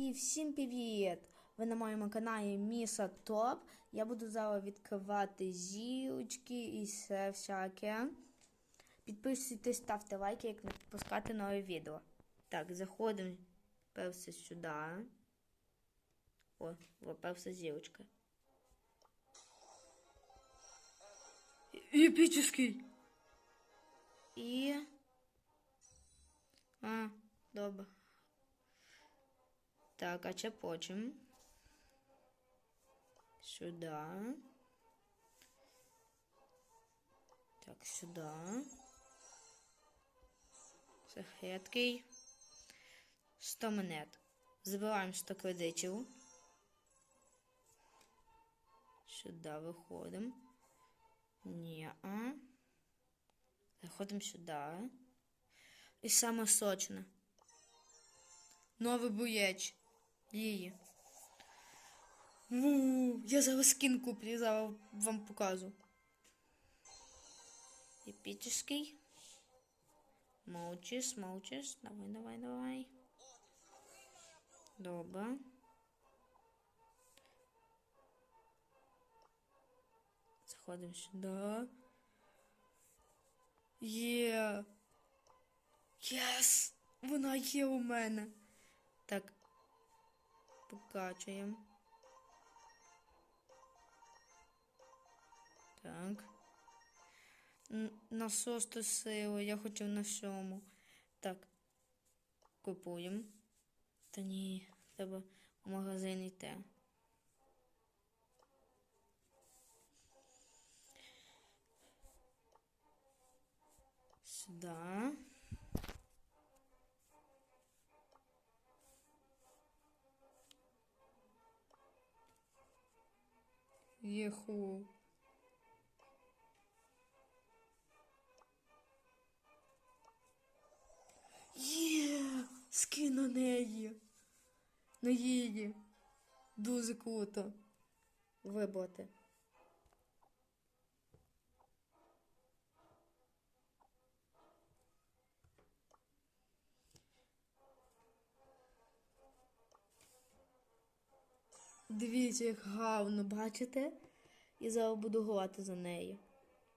І всім привіт! Ви на моєму каналі Міса Топ. Я буду зараз відкривати зірочки і все всяке. Підписуйтесь, ставте лайки, як не пропускати нове відео. Так, заходимо перше сюди. О, о, перша зірочка. Епічний! І. А, добре. Так, а ще потім. Сюди. Так, сюди. Це хиткий. 100 монет. Забираємо 100 кредитів. Сюди виходимо. Ні. -а. Заходимо сюди. І саме сочне. Новий боєч. Її. Ву, я зараз скін куплю, зараз вам покажу. Епічний. Молчиш, молчиш. Давай, давай, давай. Добре. Заходимо сюди. Є. Єс! Вона є у мене. Так. Покачуємо. Так. На шосту силу. Я хотів на сьому. Так. Купуємо. Та ні, треба в магазин йти. Сюди. Єху. Є! Скин на неї. На її. Дуже круто. Вибрати. Дивіться, як гарно, бачите? І зараз за нею.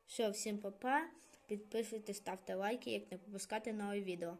Все, всім па-па. Підписуйтесь, ставте лайки, як не пропускати нові відео.